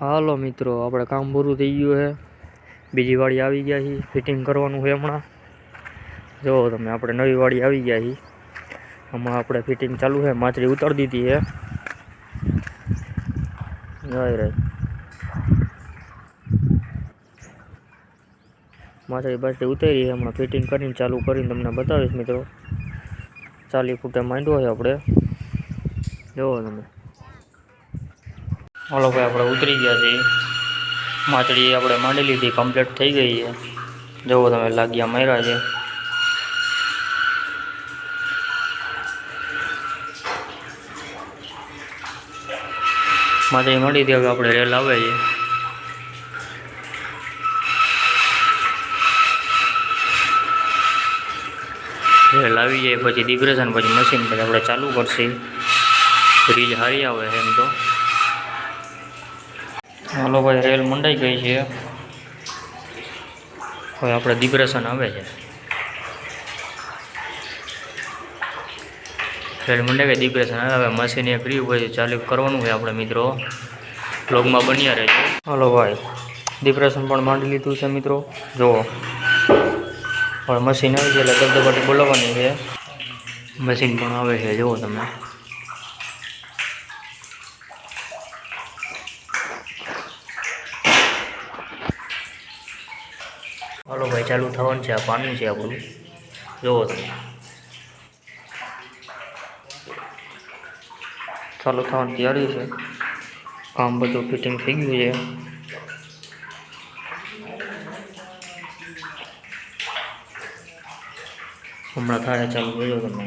હાલો મિત્રો, આપણે કામ પૂરું થઈ ગયું છે. બીજી વાડી આવી ગયા છીએ ફિટિંગ કરવાનું છે હમણાં. જુઓ તમે, આપણે નવી વાડી આવી ગયા છીએ. હમણાં આપણે ફિટિંગ ચાલુ છે, માછલી ઉતારી દીધી છે. જય રે. માછલી બાછલી ઉતારી છે, હમણાં ફિટિંગ કરીને ચાલુ કરીને તમને બતાવીશ મિત્રો. ચાલી ફૂટે માંડવો છે આપણે. જુઓ તમે. હાલો ભાઈ આપણે ઉતરી ગયા છીએ. માછડી આપણે માંડી લીધી કમ્પ્લીટ થઈ ગઈ છે. જુઓ તમે, લાગ્યા માર્યા છે. માછડી માંડી હતી, હવે આપણે રેલ આવે છે. રેલ આવી જાય, પછી ડિપ્રેશન પછી મશીન, પછી આપણે ચાલુ કરશે. રીલ સારી આવે એમ તો. હાલો ભાઈ રેલ મંડાઈ ગઈ છે. હવે આપણે ડિપ્રેશન આવે છે. રેલ મંડાઈ ગઈ, ડિપ્રેશન આવે. હવે મશીન એ ફ્રી હોય ચાલુ કરવાનું હોય આપણે મિત્રો. બ્લોગમાં બન્યા રહેજો. હાલો ભાઈ ડિપ્રેશન પણ માંડી લીધું છે મિત્રો. જુઓ હવે મશીન આવી છે એટલે દબદબાટી બોલાવવાની છે. મશીન પણ આવે છે, જુઓ તમે. હાલો ભાઈ, ચાલુ થવાનું છે આ પાણી છે આપણું જોવો તમે. ચાલુ થવાની તૈયારી છે. કામ બધું ફિટિંગ થઈ ગયું છે. હમણાં થાય ચાલુ કર્યો તમે.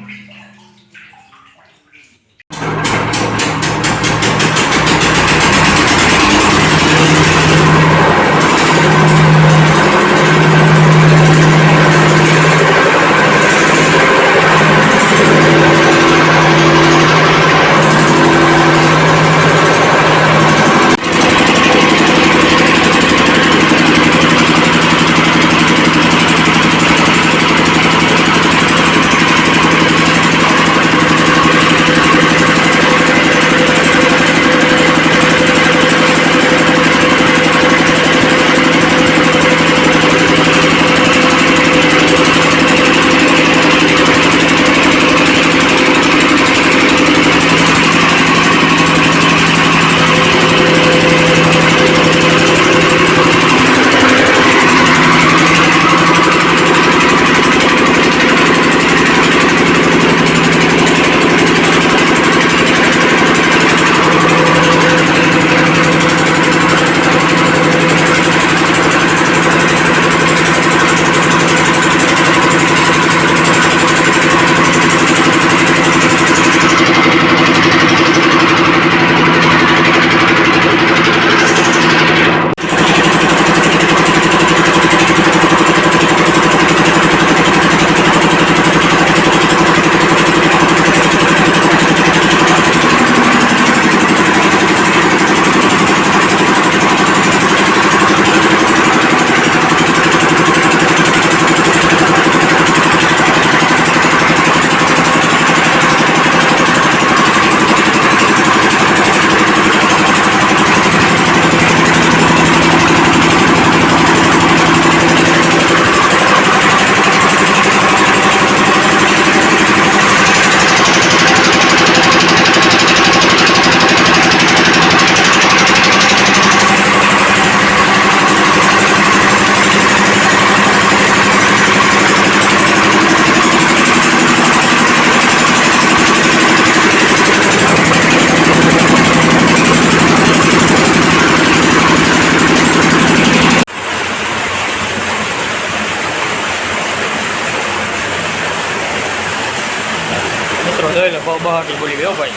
મિત્રો જોઈ લો બહુ બહાટી બોલી ગયો ભાઈ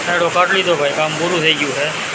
સાઈડો કાઢ લીધો ભાઈ કામ પૂરું થઈ ગયું છે